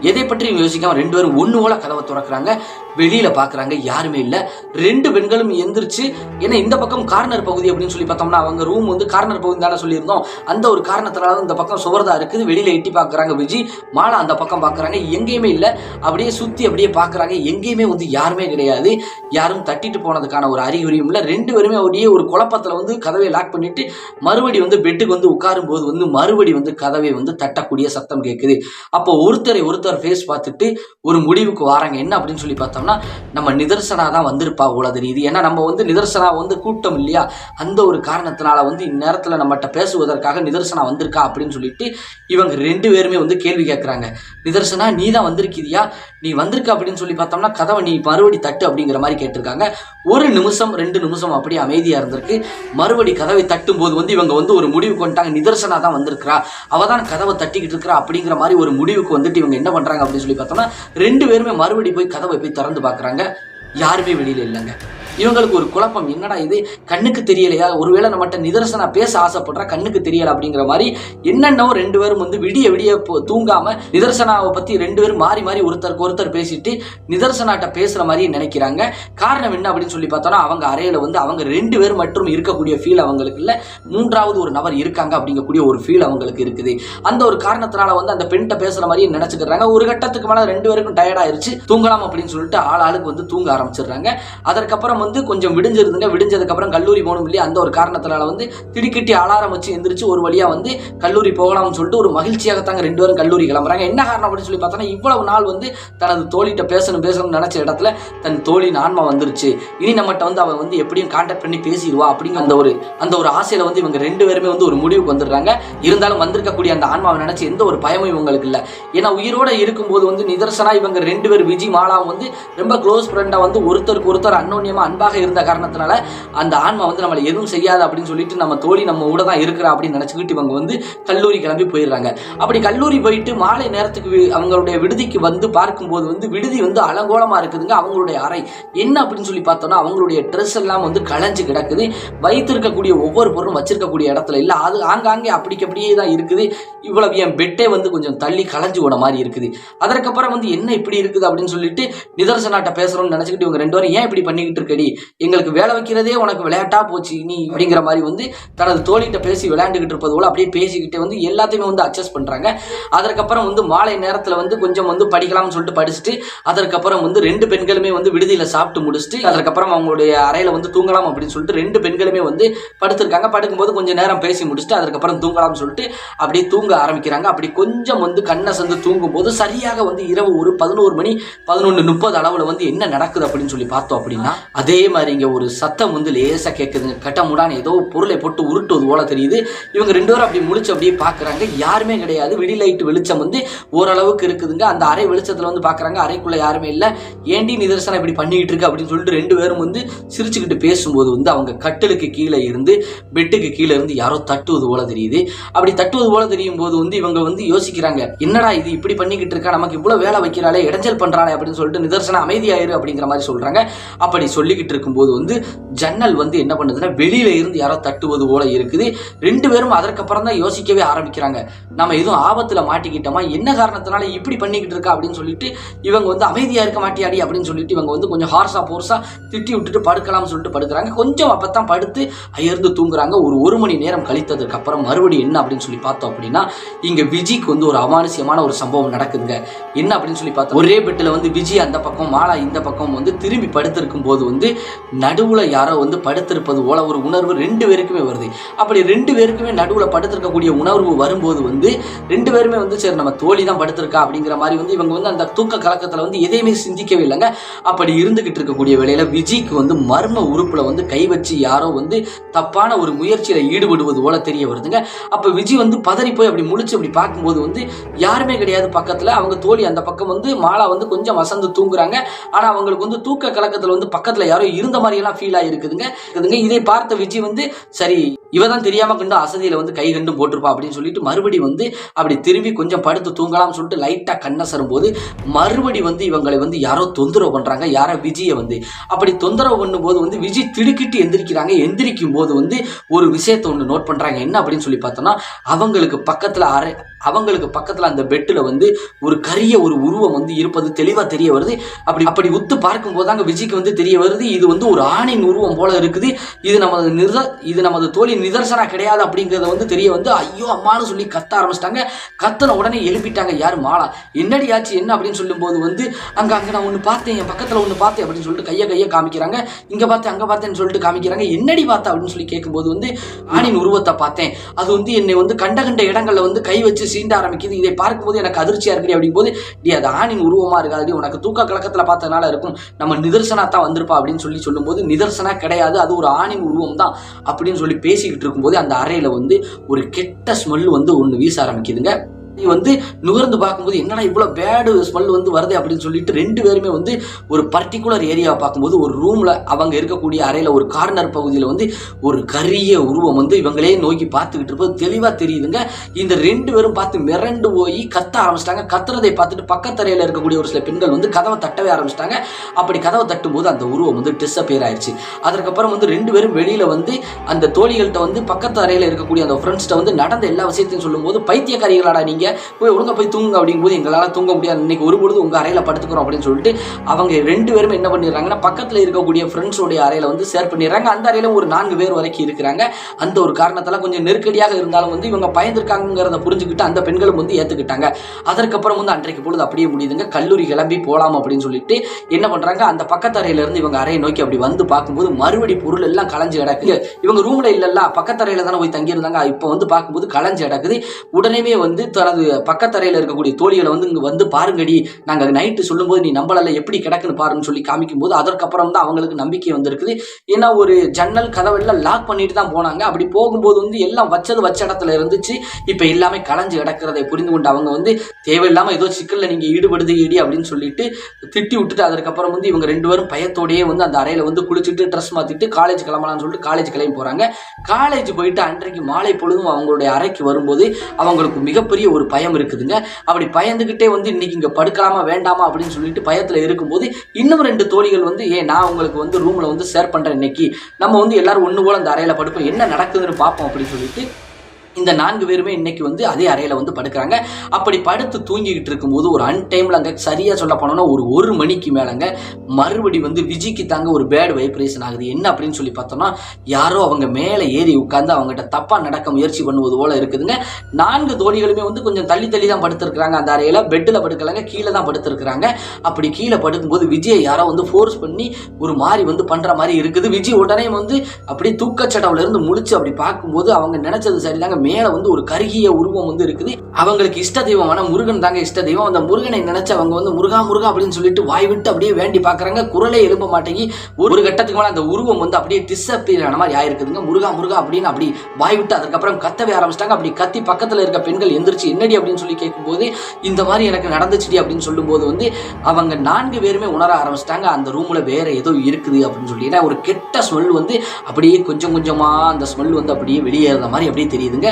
எதை பற்றியும் யோசிக்காம ரெண்டு பேரும் ஒன்று போல கதவை திறக்கிறாங்க. வெளியில பாக்குறாங்க யாருமே இல்ல. ரெண்டு பெண்களும் எந்திரிச்சு ஏன்னா இந்த பக்கம் கார்னர் பகுதி அப்படின்னு சொல்லி பார்த்தோம்னா அவங்க ரூம் வந்து கார்னர் பகுதி தானே சொல்லியிருந்தோம். அந்த ஒரு காரணத்தினால இந்த பக்கம் சுவர்தா இருக்குது. வெளியில எட்டி பார்க்குறாங்க விஜி. மாலா அந்த பக்கம் பார்க்குறாங்க எங்கேயுமே இல்ல. அப்படியே சுத்தி அப்படியே பார்க்குறாங்க எங்கேயுமே வந்து யாருமே கிடையாது. யாரும் தட்டிட்டு போனதுக்கான ஒரு அறிகுறியும் இல்லை. ரெண்டு பேருமே அப்படியே ஒரு குழப்பத்துல வந்து கதவை லாக் பண்ணிட்டு மறுபடி வந்து பெட்டுக்கு வந்து உட்காரும் போது வந்து மறுபடி வந்து கதவை வந்து தட்டக்கூடிய சத்தம் கேட்குது அப்போ ஒருத்தரை ஒருத்தர் ஃபேஸ் பார்த்துட்டு ஒரு முடிவுக்கு வராங்க. என்ன அப்படின்னு சொல்லி பார்த்தோம்னா நம்ம நிதர்சனா தான் வந்திருப்பா உலக ரீதி ஏன்னா நம்ம வந்து நிதர்சனா வந்து கூட்டம் இல்லையா? அந்த ஒரு காரணத்தினால வந்து இந்நேரத்தில் நம்மகிட்ட பேசுவதற்காக நிதர்சனா வந்திருக்கா அப்படின்னு சொல்லிட்டு இவங்க ரெண்டு பேருமே வந்து கேள்வி கேட்குறாங்க நிதர்சனா நீ தான் வந்திருக்கிறியா? நீ வந்திருக்க அப்படின்னு சொல்லி பார்த்தோம்னா கதவை நீ மறுபடி தட்டு அப்படிங்கிற மாதிரி கேட்டிருக்காங்க. ஒரு நிமிஷம் ரெண்டு நிமிஷம் அப்படியே அமைதியாக இருந்திருக்கு. மறுபடி கதவை தட்டும் போது வந்து இவங்க வந்து ஒரு முடிவு கொண்டாங்க நிதர்சனாக தான் வந்திருக்கிறா. அவ தான் கதவை தட்டிக்கிட்டு இருக்கிறா அப்படிங்கிற மாதிரி ஒரு முடிவுக்கு வந்துட்டு இவங்க என்ன பண்ணுறாங்க அப்படின்னு சொல்லி பார்த்தோம்னா ரெண்டு பேருமே மறுபடி போய் கதவை போய் திறந்து பார்க்குறாங்க. யாருமே வெளியில் இல்லைங்க. இவங்களுக்கு ஒரு குழப்பம் என்னடா இது? கண்ணுக்கு தெரியலையா? ஒருவேளை நம்மகிட்ட நிதர்சனா பேச ஆசைப்படுறா கண்ணுக்கு தெரியல அப்படிங்கிற மாதிரி என்னென்னவோ ரெண்டு பேரும் வந்து விடிய விடிய தூங்காம நிதர்சனாவை பத்தி ரெண்டு பேரும் மாறி மாறி ஒருத்தருக்கு ஒருத்தர் பேசிட்டு நிதர்சனாட்ட பேசுற மாதிரி நினைக்கிறாங்க. காரணம் என்ன அப்படின்னு சொல்லி பார்த்தோம்னா அவங்க அறையில வந்து அவங்க ரெண்டு பேர் மட்டும் இருக்கக்கூடிய ஃபீல் அவங்களுக்கு இல்லை. மூன்றாவது ஒரு நபர் இருக்காங்க அப்படிங்கக்கூடிய ஒரு ஃபீல் அவங்களுக்கு இருக்குது. அந்த ஒரு காரணத்தினால வந்து அந்த பெண்கிட்ட பேசுற மாதிரி நினைச்சுக்கிறாங்க. ஒரு கட்டத்துக்கு மேல ரெண்டு பேருக்கும் டயர்ட் ஆயிருச்சு. தூங்கலாம் அப்படின்னு சொல்லிட்டு ஆள் ஆளுக்கு வந்து தூங்க ஆரம்பிச்சிடுறாங்க. அதற்கப்புறம் வந்து கொஞ்சம் விடிஞ்சிருந்துங்க விடிஞ்சதுக்கப்புறம் கல்லூரி போகணும் இல்லையா? அந்த ஒரு காரணத்தினால வந்து திடுக்கிட்டி அலாரம் வச்சு எந்திரிச்சு ஒரு வழியாக வந்து கல்லூரி போகலாம்னு சொல்லிட்டு ஒரு மகிழ்ச்சியாக தாங்க ரெண்டு பேரும் கல்லூரி கிளம்புறாங்க. என்ன காரணம் அப்படின்னு சொல்லி பார்த்தோன்னா இவ்வளவு நாள் வந்து தனது தோழிகிட்ட பேசணும் பேசணும்னு நினச்ச இடத்துல தன் தோழின் ஆன்மா வந்துருச்சு. இனி நம்மகிட்ட வந்து அவன் வந்து எப்படியும் கான்டாக்ட் பண்ணி பேசிடுவா அப்படிங்கிற அந்த ஒரு அந்த ஒரு ஆசையில் வந்து இவங்க ரெண்டு பேருமே வந்து ஒரு முடிவுக்கு வந்துடுறாங்க. இருந்தாலும் வந்திருக்கக்கூடிய அந்த ஆன்மாவை நினச்சி எந்த ஒரு பயமும் இவங்களுக்கு இல்லை. ஏன்னா உயிரோட இருக்கும்போது வந்து நிதர்சனா இவங்க ரெண்டு பேர் விஜி மாலாவும் வந்து ரொம்ப க்ளோஸ் ஃப்ரெண்டாக வந்து ஒருத்தருக்கு ஒருத்தர் அன்னோன்யமாக அன்பாக இருந்த காரணத்தினால அந்த ஆன்மா வந்து நம்மளை எதுவும் செய்யாது அப்படின்னு சொல்லிட்டு நம்ம தோழி நம்ம கூட தான் இருக்கிறா அப்படின்னு நினச்சிக்கிட்டு இவங்க வந்து கல்லூரி கிளம்பி போயிடுறாங்க. அப்படி கல்லூரி போயிட்டு மாலை நேரத்துக்கு அவங்களுடைய விடுதிக்கு வந்து பார்க்கும்போது வந்து விடுதி வந்து அலங்கோலமாக இருக்குதுங்க. அவங்களுடைய அறை என்ன அப்படின்னு சொல்லி பார்த்தோம்னா அவங்களுடைய ட்ரெஸ் எல்லாம் வந்து களைஞ்சு கிடக்குது. வைத்திருக்கக்கூடிய ஒவ்வொரு பொருளும் வச்சிருக்கக்கூடிய இடத்துல இல்லை. அது ஆங்காங்கே அப்படிக்கு அப்படியே தான் இருக்குது. இவ்வளவு என் பெட்டே வந்து கொஞ்சம் தள்ளி களைஞ்சு போன மாதிரி இருக்குது. அதற்கப்புறம் வந்து என்ன இப்படி இருக்குது அப்படின்னு சொல்லிட்டு நிதர்சனாட்ட பேசுறோம்னு நினச்சிக்கிட்டு இவங்க ரெண்டு பேரும் ஏன் இப்படி பண்ணிக்கிட்டு இருக்கடி? எங்களுக்கு வேலை வைக்கிறதே உனக்கு விளையாட்டா போச்சு நீ அப்படிங்கிற மாதிரி வந்து தனது தோழிகிட்ட பேசி விளையாண்டுக்கிட்டு இருப்பது போல அப்படியே பேசிக்கிட்டு வந்து எல்லாத்தையுமே வந்து அட்ஜஸ்ட் பண்றாங்க. அதற்கப்புறம் வந்து மாலை நேரத்தில் வந்து கொஞ்சம் வந்து படிக்கலாம்னு சொல்லிட்டு படிச்சுட்டு அதற்கப்புறம் வந்து ரெண்டு பெண்களுமே வந்து விடுதியில் சாப்பிட்டு முடிச்சுட்டு அதற்கப்புறம் அவங்களுடைய அறையில் வந்து தூங்கலாம் அப்படின்னு சொல்லிட்டு ரெண்டு பெண்களுமே வந்து படுத்திருக்காங்க. படுக்கும்போது கொஞ்சம் நேரம் பேசி முடிச்சுட்டு அதுக்கப்புறம் தூங்கலாம்னு சொல்லிட்டு அப்படியே தூங்க ஆரம்பிக்கிறாங்க. அப்படி கொஞ்சம் வந்து கண்ணை சந்து தூங்கும்போது சரியாக வந்து இரவு ஒரு பதினோரு மணி பதினொன்று முப்பது அளவில் வந்து என்ன நடக்குது அப்படின்னு சொல்லி பார்த்தோம் அப்படின்னா அதே மாதிரி இங்கே ஒரு சத்தம் வந்து லேசாக கேட்குதுங்க கட்டமுடான ஏதோ பொருளை போட்டு உருட்டுவது போல தெரியுது. இவங்க ரெண்டு பேரும் அப்படி முடிச்சு அப்படியே பார்க்குறாங்க யாருமே கிடையாது. வெடி லைட் வெளிச்சம் வந்து ஓரளவுக்கு இருக்குதுங்க. அந்த அறை வெளிச்சத்தில் வந்து பார்க்குறாங்க அறைக்குள்ளே யாருமே இல்லை. ஏண்டி நிதர்சனம் இப்படி பண்ணிக்கிட்டு இருக்கு அப்படின்னு சொல்லிட்டு ரெண்டு பேரும் வந்து சிரிச்சுக்கிட்டு பேசும்போது வந்து அவங்க கட்டிலுக்கு கீழே இருந்து பெட்டுக்கு கீழே இருந்து யாரோ தட்டுவது போல தெரியுது. அப்படி தட்டுவது போல தெரியும் போது வந்து இவங்க வந்து யோசிக்கிறாங்க. என்னடா இது இப்படி பண்ணிக்கிட்டு இருக்கா? நமக்கு இவ்வளோ வேலை வைக்கிறாளே இடைஞ்சல் பண்ணுறாளே அப்படின்னு சொல்லிட்டு நிதர்சனம் அமைதியாயிரு அப்படிங்கிற மாதிரி சொல்கிறாங்க அப்படி சொல்லிக்கிட்டு இருக்கும்போது வந்து ஜன்னல் வந்து என்ன பண்ணுதுன்னா வெளியில இருந்து யாரோ தட்டுவது போல இருக்குது. ரெண்டு பேரும் அதற்கப்புறம் தான் யோசிக்கவே ஆரம்பிக்கிறாங்க. நம்ம எதுவும் ஆபத்துல மாட்டிக்கிட்டோமா? என்ன காரணத்தினால இப்படி பண்ணிக்கிட்டு இருக்கா அப்படின்னு சொல்லிட்டு இவங்க வந்து அமைதியா இருக்க மாட்டியாடி அப்படின்னு சொல்லிட்டு இவங்க வந்து கொஞ்சம் ஹார்ஸா போர்ஸா திட்டி விட்டுட்டு படுக்கலாம்னு சொல்லிட்டு படுக்கிறாங்க. கொஞ்சம் அப்பதான் படுத்து அயர்ந்து தூங்குறாங்க. ஒரு ஒரு மணி நேரம் கழித்ததுக்கு அப்புறம் மறுபடியும் என்ன அப்படின்னு சொல்லி பார்த்தோம் அப்படின்னா இங்க விஜிக்கு வந்து ஒரு அமானுஷ்யமான ஒரு சம்பவம் நடக்குதுங்க. என்ன அப்படின்னு சொல்லி பார்த்தோம்? ஒரே பெட்டில் வந்து விஜி அந்த பக்கம் மாலா இந்த பக்கம் வந்து திரும்பி படுத்திருக்கும் போது வந்து நடுவில் யாரோ வந்து படுத்திருப்பது போல ஒரு உணர்வு ரெண்டு பேருக்குமே வருது. அப்படி ரெண்டு பேருக்குமே நடுவில் படுத்திருக்கக்கூடிய உணர்வு வரும்போது வந்து ரெண்டு பேருமே வந்து சரி நம்ம தோழி தான் படுத்திருக்கா அப்படிங்கிற மாதிரி வந்து இவங்க வந்து அந்த தூக்க கலக்கத்தில் வந்து எதையுமே சிந்திக்கவே இல்லைங்க. அப்படி இருந்துகிட்டு இருக்கக்கூடிய வேலையில் விஜிக்கு வந்து மர்ம உறுப்பில் வந்து கை வச்சு யாரோ வந்து தப்பான ஒரு முயற்சியில் ஈடுபடுவது போல தெரிய வருதுங்க. அப்போ விஜி வந்து பதறி போய் அப்படி முழிச்சு அப்படி பார்க்கும்போது வந்து யாருமே கிடையாது பக்கத்தில். அவங்க தோழி அந்த பக்கம் வந்து மாலா வந்து கொஞ்சம் வசந்து தூங்குறாங்க. ஆனால் அவங்களுக்கு வந்து தூக்க கலக்கத்தில் வந்து பக்கத்தில் யாரோ இருந்த மாதிரி எல்லாம் ஃபீல் ஆகிருக்குதுங்க இருக்குதுங்க. இதை பார்த்த விஜய் வந்து சரி இவ தான் தெரியாம கண்டு அசதியில வந்து கை கண்டும் போட்டிருப்பா அப்படின்னு சொல்லிட்டு மறுபடி வந்து அப்படி திரும்பி கொஞ்சம் படுத்து தூங்கலாம்னு சொல்லிட்டு லைட்டா கண்ணை சரும்போது மறுபடி வந்து இவங்களை வந்து யாரோ தொந்தரவு பண்றாங்க. யாரோ விஜயை வந்து. அப்படி தொந்தரவு பண்ணும்போது வந்து விஜய் திடுக்கிட்டு எந்திரிக்கிறாங்க. எந்திரிக்கும் போது வந்து ஒரு விஷயத்தை ஒன்று நோட் பண்றாங்க. என்ன அப்படின்னு சொல்லி பார்த்தோம்னா அவங்களுக்கு பக்கத்துல அரை அவங்களுக்கு பக்கத்துல அந்த பெட்டில் வந்து ஒரு கரிய ஒரு உருவம் வந்து இருப்பது தெளிவா தெரிய வருது. அப்படி அப்படி உத்து பார்க்கும்போது அங்கே விஜய்க்கு வந்து தெரிய வருது. இது வந்து ஒரு ஆணின் உருவம் போல இருக்குது. இது நமது நித இது நமது தோழி நிதர்சனா கிடையாது அப்படிங்கிறத வந்து தெரிய வந்து ஐயோ அம்மான்னு சொல்லி கத்த ஆரம்பிச்சிட்டாங்க. கத்தனை உடனே எழுப்பிட்டாங்க யார் மாலா? என்னடி ஆச்சு? என்ன? அப்படின்னு சொல்லும்போது வந்து அங்கே அங்கே நான் ஒன்று பார்த்தேன் என் பக்கத்தில் ஒன்று பார்த்தேன் அப்படின்னு சொல்லிட்டு கையை கையை காமிக்கிறாங்க. இங்கே பார்த்தேன் அங்கே பார்த்தேன்னு சொல்லிட்டு காமிக்கிறாங்க. என்னடி பார்த்தா? அப்படின்னு சொல்லி கேட்கும்போது வந்து ஆணின் உருவத்தை பார்த்தேன். அது வந்து என்னை வந்து கண்ட கண்ட இடங்களில் வந்து கை வச்சு சீண்ட ஆரம்பிக்குது. இதை பார்க்கும்போது எனக்கு அதிர்ச்சியாக இருக்குது அப்படிங்கும்போது டி அது ஆணின் உருவமாக இருக்காது உனக்கு தூக்க கலக்கத்தில் பார்த்ததுனால இருக்கும். நம்ம நிதர்சனா தான் வந்திருப்பா அப்படின்னு சொல்லி சொல்லும்போது நிதர்சனா கிடையாது. அது ஒரு ஆணின் உருவம் தான் அப்படின்னு சொல்லி பேசிக்கிட்டு இருக்கும்போது அந்த அறையில் வந்து ஒரு கெட்ட ஸ்மெல் வந்து ஒன்று வீச ஆரம்பிக்குதுங்க. நீ வந்து நுகர்ந்து பார்க்கும்போது என்னடா இவ்வளோ பேடு ஸ்மெல் வந்து வருது அப்படின்னு சொல்லிட்டு ரெண்டு பேருமே வந்து ஒரு பர்டிகுலர் ஏரியாவை பார்க்கும்போது ஒரு ரூமில் அவங்க இருக்கக்கூடிய அறையில் ஒரு கார்னர் பகுதியில் வந்து ஒரு கரிய உருவம் வந்து இவங்களே நோக்கி பார்த்துக்கிட்டு இருப்பது தெளிவாக தெரியுதுங்க. இந்த ரெண்டு பேரும் பார்த்து மிரண்டு போய் கத்த ஆரம்பிச்சிட்டாங்க. கத்துறதை பார்த்துட்டு பக்கத்தறையில் இருக்கக்கூடிய ஒரு சில பெண்கள் வந்து கதவை தட்டவே ஆரம்பிச்சிட்டாங்க. அப்படி கதவை தட்டும்போது அந்த உருவம் வந்து டிஸ்அப்பியர் ஆயிடுச்சு அதற்கப்புறம் வந்து ரெண்டு பேரும் வெளியில் வந்து அந்த தோழிகள்கிட்ட வந்து பக்கத்து அறையில் இருக்கக்கூடிய அந்த ஃப்ரெண்ட்ஸ்கிட்ட வந்து நடந்த எல்லா விஷயத்தையும் சொல்லும்போது பைத்தியக்காரிகளாடா நீங்கள் போய் ஒழுங்காக போய் தூங்க அப்படிங்கும்போது எங்களால் தூங்க முடியாது. இன்னைக்கு ஒரு பொழுது உங்கள் அறையில் படுத்துக்கிறோம் அப்படின்னு சொல்லிட்டு அவங்க ரெண்டு பேரும் என்ன பண்ணிடுறாங்கன்னா பக்கத்தில் இருக்கக்கூடிய ஃப்ரெண்ட்ஸோடைய அறையில் வந்து ஷேர் பண்ணிடுறாங்க. அந்த அறையில் ஒரு நான்கு பேர் வரைக்கும் இருக்கிறாங்க. அந்த ஒரு காரணத்தால் கொஞ்சம் நெருக்கடியாக இருந்தாலும் வந்து இவங்க பயந்துருக்காங்கிறத புரிஞ்சுக்கிட்டு அந்த பெண்களும் வந்து ஏற்றுக்கிட்டாங்க அதற்கப்புறம் வந்து அன்றைக்கு பொழுது அப்படியே முடியுதுங்க. கல்லூரி கிளம்பி போகலாம் அப்படின்னு சொல்லிட்டு என்ன பண்ணுறாங்க அந்த பக்கத்து அறையிலேருந்து இவங்க அறையை நோக்கி அப்படி வந்து பார்க்கும்போது மறுபடி பொருள் எல்லாம் கலைஞ்சு கிடக்கு இவங்க ரூமில் இல்லைல்ல பக்கத்து தானே போய் தங்கியிருந்தாங்க. இப்போ வந்து பார்க்கும்போது கலைஞ்சு கிடக்குது. உடனே வந்து தனது அதாவது பக்கத்தரையில் இருக்கக்கூடிய தோழிகளை வந்து இங்கே வந்து பாருங்கடி. நாங்கள் நைட்டு சொல்லும்போது நீ நம்பலல்ல எப்படி கிடக்குன்னு பாருன்னு சொல்லி காமிக்கும் போது அதற்கப்புறம் தான் அவங்களுக்கு நம்பிக்கை வந்திருக்குது. ஏன்னா ஒரு ஜன்னல் கதவெல்லாம் லாக் பண்ணிட்டு தான் போனாங்க. அப்படி போகும்போது வந்து எல்லாம் வச்சது வச்ச இடத்துல இருந்துச்சு. இப்போ எல்லாமே களைஞ்சு கிடக்கிறதை புரிந்து கொண்டு அவங்க வந்து தேவையில்லாமல் ஏதோ சிக்கலில் நீங்கள் ஈடுபடுது இடி அப்படின்னு சொல்லிட்டு திட்டி விட்டுட்டு அதற்கப்புறம் வந்து இவங்க ரெண்டு பேரும் பயத்தோடயே வந்து அந்த அறையில் வந்து குளிச்சுட்டு ட்ரெஸ் மாற்றிட்டு காலேஜ் கிளம்பலாம்னு சொல்லிட்டு காலேஜ் கிளம்பி போகிறாங்க காலேஜ் போயிட்டு அன்றைக்கு மாலை பொழுதும் அவங்களுடைய அறைக்கு வரும்போது அவங்களுக்கு மிகப்பெரிய ஒரு பயம் இருக்குதுங்க. அப்படி பயந்துக்கிட்டே வந்து இன்னைக்கு இங்கே படுக்கலாமா வேண்டாமா அப்படின்னு சொல்லிட்டு பயத்தில் இருக்கும்போது இன்னும் ரெண்டு தோழிகள் வந்து ஏ நான் உங்களுக்கு வந்து ரூமில் வந்து ஷேர் பண்ணுறேன் இன்னைக்கு. நம்ம வந்து எல்லாரும் ஒன்று போல அந்த அறையில் படுப்போம். என்ன நடக்குதுன்னு பார்ப்போம் அப்படின்னு சொல்லிட்டு இந்த நான்கு பேருமே இன்னைக்கு வந்து அதே அறையில் வந்து படுக்கிறாங்க. அப்படி படுத்து தூங்கிக்கிட்டு இருக்கும்போது ஒரு அன்டைமில் அங்கே சரியாக சொல்ல போனோம்னா ஒரு ஒரு மணிக்கு மேலேங்க மறுபடி வந்து விஜய்க்கு தாங்க ஒரு பேட் வைப்ரேஷன் ஆகுது. என்ன அப்படின்னு சொல்லி பார்த்தோம்னா யாரோ அவங்க மேலே ஏறி உட்காந்து அவங்ககிட்ட தப்பாக நடக்க முயற்சி பண்ணுவது போல் இருக்குதுங்க. நான்கு தோழிகளுமே வந்து கொஞ்சம் தள்ளி தள்ளி தான் படுத்திருக்கிறாங்க. அந்த அறையில் பெட்டில் படுக்கலாங்க கீழே தான் படுத்திருக்கிறாங்க. அப்படி கீழே படுக்கும்போது விஜயை யாரோ வந்து ஃபோர்ஸ் பண்ணி ஒரு மாதிரி வந்து பண்ணுற மாதிரி இருக்குது. விஜய் உடனே வந்து அப்படியே தூக்கச்சடவுல இருந்து முழிச்சு அப்படி பார்க்கும்போது அவங்க நினச்சது சரிதாங்க மேலே வந்து ஒரு கருகிய உருவம் வந்து இருக்குது. அவங்களுக்கு இஷ்ட தெய்வமான முருகன் தாங்க இஷ்ட தெய்வம். அந்த முருகனை நினைச்சு அவங்க வந்து முருகா முருகா அப்படின்னு சொல்லிட்டு வாய் விட்டு அப்படியே வேண்டி பார்க்குறாங்க குரலே எழும்ப மாட்டேங்கி ஒரு கட்டத்துக்கு மேலே அந்த உருவம் வந்து அப்படியே டிஸ்அப்பியர் ஆன மாதிரி ஆயிருக்குதுங்க. முருகா முருகா அப்படின்னு அப்படி வாய் விட்டு அதுக்கப்புறம் கத்தவே ஆரம்பிச்சிட்டாங்க. அப்படி கத்தி பக்கத்தில் இருக்க பெண்கள் எந்திரிச்சு என்னடி? அப்படின்னு சொல்லி கேட்கும்போது இந்த மாதிரி எனக்கு நடந்துச்சுடி அப்படின்னு சொல்லும்போது வந்து அவங்க நான்கு பேருமே உணர ஆரம்பிச்சிட்டாங்க. அந்த ரூம்ல வேற ஏதோ இருக்குது அப்படின்னு சொல்லி. ஏன்னா ஒரு கெட்ட ஸ்மெல் வந்து அப்படியே கொஞ்சம் கொஞ்சமா அந்த ஸ்மெல் வந்து அப்படியே வெளியேற மாதிரி அப்படியே தெரியுதுங்க.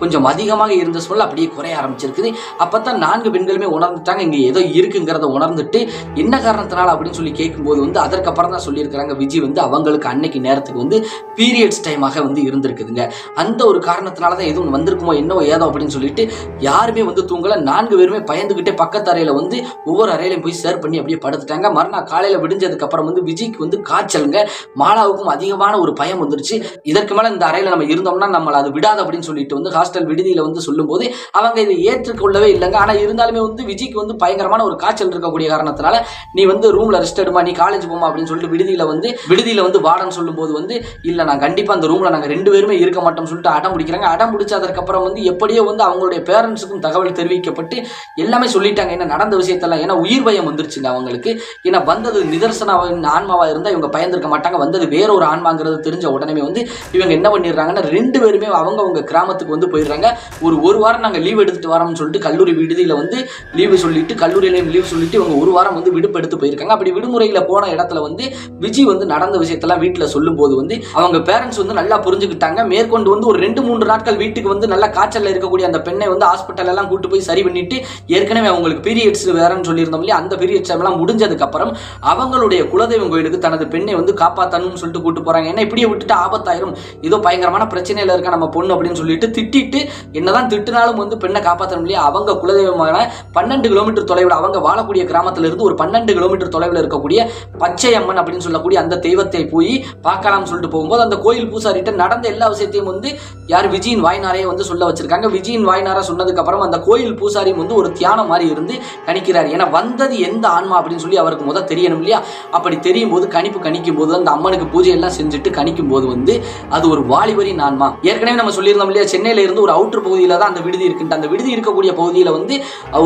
கொஞ்சம் அதிகமாக இருந்த சூழல் அப்படியே குறைய ஆரம்பிச்சிருக்குது. அப்போ தான் நான்கு பெண்களுமே உணர்ந்துட்டாங்க இங்கே ஏதோ இருக்குங்கிறத உணர்ந்துட்டு என்ன காரணத்தினால அப்படின்னு சொல்லி கேட்கும்போது வந்து அதற்கப்புறம் தான் சொல்லியிருக்கிறாங்க விஜய் வந்து அவங்களுக்கு அன்னைக்கு நேரத்துக்கு வந்து பீரியட்ஸ் டைமாக வந்து இருந்திருக்குதுங்க. அந்த ஒரு காரணத்தினால தான் எதுவும் வந்திருக்குமோ என்னவோ ஏதோ அப்படின்னு சொல்லிட்டு யாருமே வந்து தூங்கல. நான்கு பேருமே பயந்துக்கிட்டே பக்கத்து அறையில் வந்து ஒவ்வொரு அறையிலையும் போய் ஷேர் பண்ணி அப்படியே படுத்துட்டாங்க. மறுநாள் காலையில் விடிஞ்சதுக்கு அப்புறம் வந்து விஜய்க்கு வந்து காய்ச்சலுங்க. மாலாவுக்கும் அதிகமான ஒரு பயம் வந்துருச்சு. இதற்கு மேலே இந்த அறையில் நம்ம இருந்தோம்னா நம்மளை அது விடாது அப்படின்னு சொல்லிட்டு வந்து ஹாஸ்டல் விடுதியில் வந்து சொல்லும்போது அவங்க இதை ஏற்றுக்கொள்ளவே இல்லைங்க. ஆனால் இருந்தாலுமே வந்து விஜய்க்கு வந்து பயங்கரமான ஒரு காய்ச்சல் இருக்கக்கூடிய காரணத்தினால நீ வந்து ரூமில் ரெஸ்ட் எடுமா நீ காலேஜ் போமா அப்படின்னு சொல்லிட்டு விடுதியில் வந்து விடுதியில் வந்து வார்டன் சொல்லும்போது வந்து இல்லை நான் கண்டிப்பாக அந்த ரூமில் நாங்கள் ரெண்டு பேருமே இருக்க மாட்டோம்னு சொல்லிட்டு அடம் பிடிக்கிறாங்க. அடம் பிடிச்சதற்கப்புறம் வந்து எப்படியோ வந்து அவங்களுடைய பேரண்ட்ஸுக்கும் தகவல் தெரிவிக்கப்பட்டு எல்லாமே சொல்லிட்டாங்க. என்ன நடந்த விஷயத்தெல்லாம் ஏன்னா உயிர் பயம் வந்துருச்சுங்க அவங்களுக்கு. ஏன்னா வந்தது நிதர்சன ஆன்மாவாக இருந்தால் இவங்க பயந்துருக்க மாட்டாங்க. வந்தது வேற ஒரு ஆன்மாங்கிறது தெரிஞ்ச உடனே வந்து இவங்க என்ன பண்ணிடுறாங்கன்னா ரெண்டு பேருமே அவங்கவுங்க கிராமத்துக்கு வந்து போயிடுறாங்க. ஒரு ஒரு வாரம் நாங்கள் லீவ் எடுத்துட்டு வரோம்னு சொல்லிட்டு கல்லூரி விடுதியில் வந்து லீவு சொல்லிட்டு கல்லூரியிலையும் லீவ் சொல்லிட்டு இவங்க ஒரு வாரம் வந்து விடுப்பு எடுத்து போயிருக்காங்க. அப்படி விடுமுறையில் போன இடத்துல வந்து விஜய் வந்து நடந்த விஷயத்தெல்லாம் வீட்டில் சொல்லும்போது வந்து அவங்க பேரண்ட்ஸ் வந்து நல்லா புரிஞ்சுக்கிட்டாங்க. மேற்கொண்டு வந்து ஒரு ரெண்டு மூன்று நாட்கள் வீட்டுக்கு வந்து நல்லா காய்ச்சலில் இருக்கக்கூடிய அந்த பெண்ணை வந்து ஹாஸ்பிட்டல் எல்லாம் கூட்டு போய் சரி பண்ணிட்டு ஏற்கனவே அவங்களுக்கு பீரியட்ஸ் வேறன்னு சொல்லியிருந்தோம் இல்லையா? அந்த பீரியட்ஸ் எல்லாம் முடிஞ்சதுக்கப்புறம் அவங்களுடைய குலதெய்வம் கோயிலுக்கு தனது பெண்ணை வந்து காப்பாற்றணும்னு சொல்லிட்டு கூட்டு போகிறாங்க ஏன்னா இப்படியே விட்டுட்டு ஆபத்தாயிரும். ஏதோ பயங்கரமான பிரச்சனையில் இருக்க நம்ம பொண்ணு அப்படின்னு சொல்லிட்டு திட்டி திட்டிட்டு என்னதான் திட்டினாலும் வந்து பெண்ணை காப்பாற்ற இல்லையா? அவங்க குலதெய்வமான பன்னெண்டு கிலோமீட்டர் தொலைவில் அவங்க வாழக்கூடிய கிராமத்துல இருந்து ஒரு பன்னெண்டு கிலோமீட்டர் தொலைவில் இருக்கக்கூடிய பச்சை அம்மன் அப்படின்னு சொல்லக்கூடிய அந்த தெய்வத்தை போய் பார்க்கலாம்னு சொல்லிட்டு போகும்போது அந்த கோயில் பூசாரிட்ட நடந்த எல்லா விஷயத்தையும் வந்து யார் விஜயின் வாய்னாரையே வந்து சொல்ல வச்சிருக்காங்க. விஜயின் வாய்னாரா சொன்னதுக்கு அப்புறம் அந்த கோயில் பூசாரியும் வந்து ஒரு தியானம் மாதிரி இருந்து கணிக்கிறார். ஏன்னா வந்தது எந்த ஆன்மா அப்படின்னு சொல்லி அவருக்கு முதல் தெரியணும் இல்லையா? அப்படி தெரியும் போது கணிப்பு கணிக்கும் போது அந்த அம்மனுக்கு பூஜை எல்லாம் செஞ்சுட்டு கணிக்கும் போது வந்து அது ஒரு வாலிபரின் ஆன்மா. ஏற்கனவே நம்ம சொல்லியிருந்தோம் இல்லையா? சென்னையில் இருந்து ஒரு அவுட்டர் பகுதியில தான் அந்த விடுதி இருக்குன்ட்டு அந்த விடுதி இருக்கக்கூடிய பகுதியில் வந்து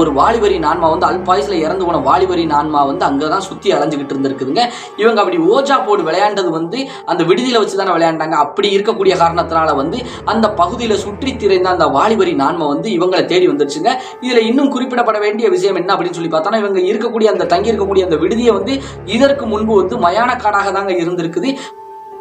ஒரு வாலிபரின் ஆன்மா வந்து அல்பாயுஸ்ல இறந்து போன வாலிபரின் ஆன்மா வந்து அங்கதான் சுற்றி அலைஞ்சிக்கிட்டு இருந்திருக்குதுங்க. இவங்க அப்படி ஓஜா போர்டு விளையாண்டது வந்து அந்த விடுதியில் வச்சு தானே விளையாண்டாங்க. அப்படி இருக்கக்கூடிய காரணத்தினால வந்து அந்த பகுதியில் சுற்றி திரைந்த அந்த வாலிபரின் ஆன்மா வந்து இவங்களை தேடி வந்துருச்சுங்க. இதில் இன்னும் குறிப்பிடப்பட வேண்டிய விஷயம் என்ன அப்படின்னு சொல்லி பார்த்தோன்னா இவங்க இருக்கக்கூடிய அந்த தங்கி இருக்கக்கூடிய அந்த விடுதியை வந்து இதற்கு முன்பு வந்து மயான காடாக தாங்க இருந்திருக்குது.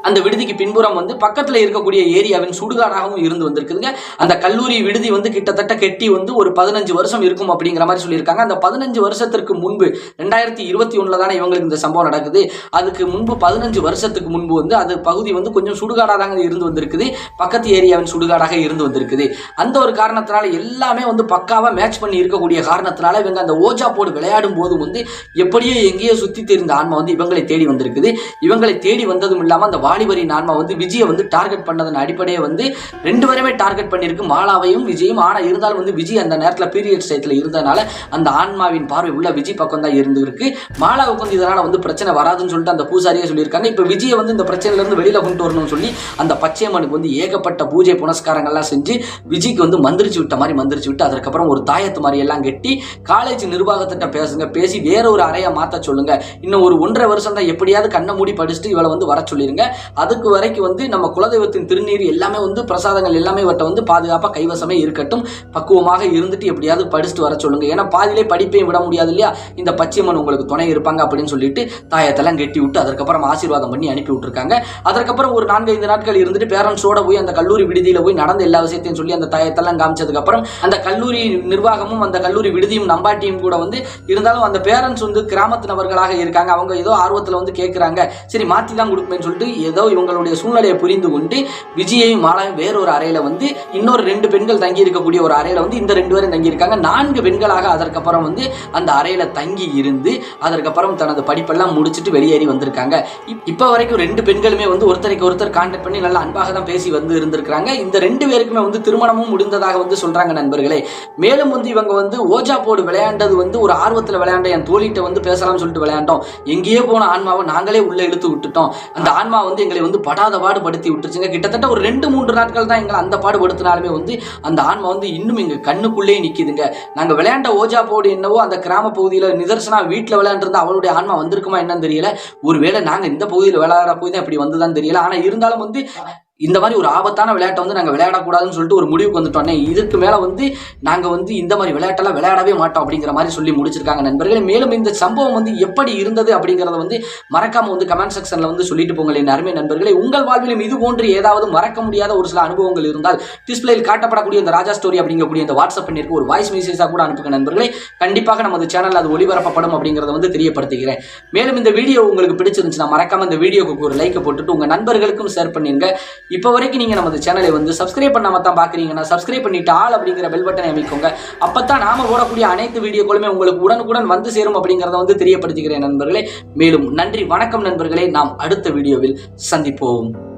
அந்த விடுதிக்கு பின்புறம் வந்து பக்கத்தில் இருக்கக்கூடிய ஏரியாவின் சுடுகாடாகவும் இருந்து வந்திருக்குதுங்க. அந்த கல்லூரி விடுதி வந்து கிட்டத்தட்ட கெட்டி வந்து ஒரு பதினஞ்சு வருஷம் இருக்கும் அப்படிங்கிற மாதிரி சொல்லியிருக்காங்க. அந்த பதினஞ்சு வருஷத்திற்கு முன்பு ரெண்டாயிரத்தி இருபத்தி ஒன்றில் தானே இவங்களுக்கு இந்த சம்பவம் நடக்குது. அதுக்கு முன்பு பதினஞ்சு வருஷத்துக்கு முன்பு வந்து அது பகுதி வந்து கொஞ்சம் சுடுகாடாக தாங்க இருந்து வந்திருக்குது. பக்கத்து ஏரியாவின் சுடுகாடாக இருந்து வந்திருக்குது. அந்த ஒரு காரணத்தினால எல்லாமே வந்து பக்காவாக மேட்ச் பண்ணி இருக்கக்கூடிய காரணத்தினால இவங்க அந்த ஓஜா போர்டு விளையாடும் போது வந்து எப்படியோ எங்கேயோ சுற்றி தெரிந்த ஆன்மா வந்து இவங்களை தேடி வந்திருக்குது. இவங்களை தேடி வந்ததும் இல்லாமல் அந்த வாலிபரின் ஆன்மா வந்து விஜயை வந்து டார்கெட் பண்ணதன் அடிப்படையே வந்து ரெண்டு பேருமே டார்கெட் பண்ணியிருக்கு. மாலாவையும் விஜயும். ஆனால் இருந்தாலும் வந்து விஜய் அந்த நேரத்தில் பீரியட் டயத்தில் இருந்தனால அந்த ஆன்மாவின் பார்வை உள்ள விஜய் பக்கம் தான் இருந்திருக்கு. மாலாவுக்கு வந்து இதனால் வந்து பிரச்சனை வராதுன்னு சொல்லிட்டு அந்த பூசாரியே சொல்லியிருக்காங்க. இப்போ விஜயை வந்து இந்த பிரச்சனையிலேருந்து வெளியில் கொண்டு வரணும்னு சொல்லி அந்த பச்சையம்மனுக்கு வந்து ஏகப்பட்ட பூஜை புனஸ்காரங்கள்லாம் செஞ்சு விஜய்க்கு வந்து மந்திரிச்சு விட்ட மாதிரி மந்திரிச்சு விட்டு அதுக்கப்புறம் ஒரு தாயத்து மாதிரி எல்லாம் கட்டி காலேஜ் நிர்வாகத்திட்ட பேசுங்க. பேசி வேற ஒரு அறையை மாற்ற சொல்லுங்க. இன்னும் ஒரு ஒன்றரை வருஷம் தான் எப்படியாவது கண்ணை மூடி படிச்சுட்டு இவளை வந்து வர சொல்லிருங்க. அதுக்கு வரைக்கும் வந்து நம்ம குலதெய்வத்தின் திருநீர் எல்லாமே வந்து பிரசாதங்கள் எல்லாமே வட்ட வந்து பாதுகாப்பாக கைவசமே இருக்கட்டும். பக்குவமாக இருந்துட்டு எப்படியாவது படிச்சுட்டு வர சொல்லுங்க. ஏன்னா பாதியிலே படிப்பையும் விட முடியாது இல்லையா? இந்த பச்சையம்மன் உங்களுக்கு துணை இருப்பாங்க அப்படின்னு சொல்லிட்டு தாயத்தெல்லாம் கெட்டி விட்டு அதுக்கப்புறம் ஆசீர்வாதம் பண்ணி அனுப்பி விட்டுருக்காங்க. அதுக்கப்புறம் ஒரு நான்கைந்து நாட்கள் இருந்துட்டு பேரண்ட்ஸோட போய் அந்த கல்லூரி விடுதியில் போய் நடந்த எல்லா விஷயத்தையும் சொல்லி அந்த தாயத்தெல்லாம் காமிச்சதுக்கப்புறம் அந்த கல்லூரி நிர்வாகமும் அந்த கல்லூரி விடுதியும் நம்பாட்டியும் கூட வந்து இருந்தாலும் அந்த பேரண்ட்ஸ் வந்து கிராமத்து நபர்களாக இருக்காங்க. அவங்க ஏதோ ஆர்வத்தில் வந்து கேட்குறாங்க சரி மாற்றி தான் கொடுப்பேன்னு சொல்லிட்டு ஏதோ இவங்களுடைய சூழ்நிலையை புரிந்து கொண்டு விஜயையும் மாலாவும் வேறொரு அறையில் வந்து இன்னொரு ரெண்டு பெண்கள் தங்கி இருக்கக்கூடிய ஒரு அறையில் வந்து இந்த ரெண்டு பேரும் தங்கியிருக்காங்க. நான்கு பெண்களாக அதற்கப்புறம் வந்து அந்த அறையில் தங்கி இருந்து அதற்கப்புறம் தனது படிப்பெல்லாம் முடிச்சுட்டு வெளியேறி வந்திருக்காங்க. இப்- இப்போ வரைக்கும் ரெண்டு பெண்களுமே வந்து ஒருத்தருக்கு ஒருத்தர் கான்டாக்ட் பண்ணி நல்லா அன்பாக தான் பேசி வந்து இருந்திருக்கிறாங்க. இந்த ரெண்டு பேருக்குமே வந்து திருமணமும் முடிந்ததாக வந்து சொல்கிறாங்க நண்பர்களே. மேலும் வந்து இவங்க வந்து ஓஜா போர்டு விளையாண்டது வந்து ஒரு ஆர்வத்தில் விளையாண்ட என் தோழிகிட்ட வந்து பேசலாம்னு சொல்லிட்டு விளையாண்டோம். எங்கேயோ போன ஆன்மாவை நாங்களே உள்ளே இழுத்து விட்டுட்டோம். அந்த ஆன்மா வந்து எங்களை வந்து படாத பாடு படுத்தி விட்டுருச்சுங்க. கிட்டத்தட்ட ஒரு ரெண்டு மூன்று நாட்கள் தான் எங்களை அந்த பாடுபடுத்தினாலுமே வந்து அந்த ஆன்மா வந்து இன்னும் எங்கள் கண்ணுக்குள்ளே நிற்கிதுங்க நாங்கள் விளையாண்ட ஓஜா போடு என்னவோ அந்த கிராம பகுதியில் நிதர்சனா வீட்டில் விளையாண்டுருந்தா அவளுடைய ஆன்மா வந்திருக்குமா என்னன்னு தெரியல. ஒருவேளை நாங்கள் இந்த பகுதியில் விளையாட போய் தான் இப்படி வந்துதான் தெரியல. ஆனால் இருந்தாலும் வந்து இந்த மாதிரி ஒரு ஆபத்தான விளையாட்டை வந்து நாங்கள் விளையாடக்கூடாதுன்னு சொல்லிட்டு ஒரு முடிவுக்கு வந்துட்டோன்னே இதுக்கு மேலே வந்து நாங்கள் வந்து இந்த மாதிரி விளையாட்டெல்லாம் விளையாடவே மாட்டோம் அப்படிங்கிற மாதிரி சொல்லி முடிச்சிருக்காங்க நண்பர்கள். மேலும் இந்த சம்பவம் வந்து எப்படி இருந்தது அப்படிங்கிறத வந்து மறக்காம வந்து கமெண்ட் செக்ஷனில் வந்து சொல்லிட்டு போங்கள் என் அருமை நண்பர்களே. உங்கள் வாழ்விலும் இது போன்று ஏதாவது மறக்க முடியாத ஒரு சில அனுபவங்கள் இருந்தால் டிஸ்பிளேயில் காட்டப்படக்கூடிய இந்த ராஜா ஸ்டோரி அப்படிங்கக்கூடிய இந்த வாட்ஸ்அப் பண்ணிருக்கு ஒரு வாய்ஸ் மெசேஜாக கூட அனுப்புங்க நண்பர்களே. கண்டிப்பாக நமது சேனல் அது ஒளிபரப்பப்படும் அப்படிங்கிறத வந்து தெரியப்படுத்துகிறேன். மேலும் இந்த வீடியோ உங்களுக்கு பிடிச்சிருந்துச்சுன்னா மறக்காம இந்த வீடியோக்கு ஒரு லைக்கை போட்டுட்டு உங்கள் நண்பர்களுக்கும் ஷேர் பண்ணிருங்க. இப்போ வரைக்கும் நீங்கள் நமது சேனலை வந்து சப்ஸ்கிரைப் பண்ணாம தான் பார்க்குறீங்கன்னா சப்ஸ்கிரைப் பண்ணிட்டு ஆள் அப்படிங்கிற பெல் பட்டனை அமைக்கோங்க. அப்போ தான் நாம் போடக்கூடிய அனைத்து வீடியோக்களுமே உங்களுக்கு உடனுக்குடன் வந்து சேரும் அப்படிங்கிறத வந்து தெரியப்படுத்துகிறேன் நண்பர்களே. மேலும் நன்றி வணக்கம் நண்பர்களே. நாம் அடுத்த வீடியோவில் சந்திப்போம்.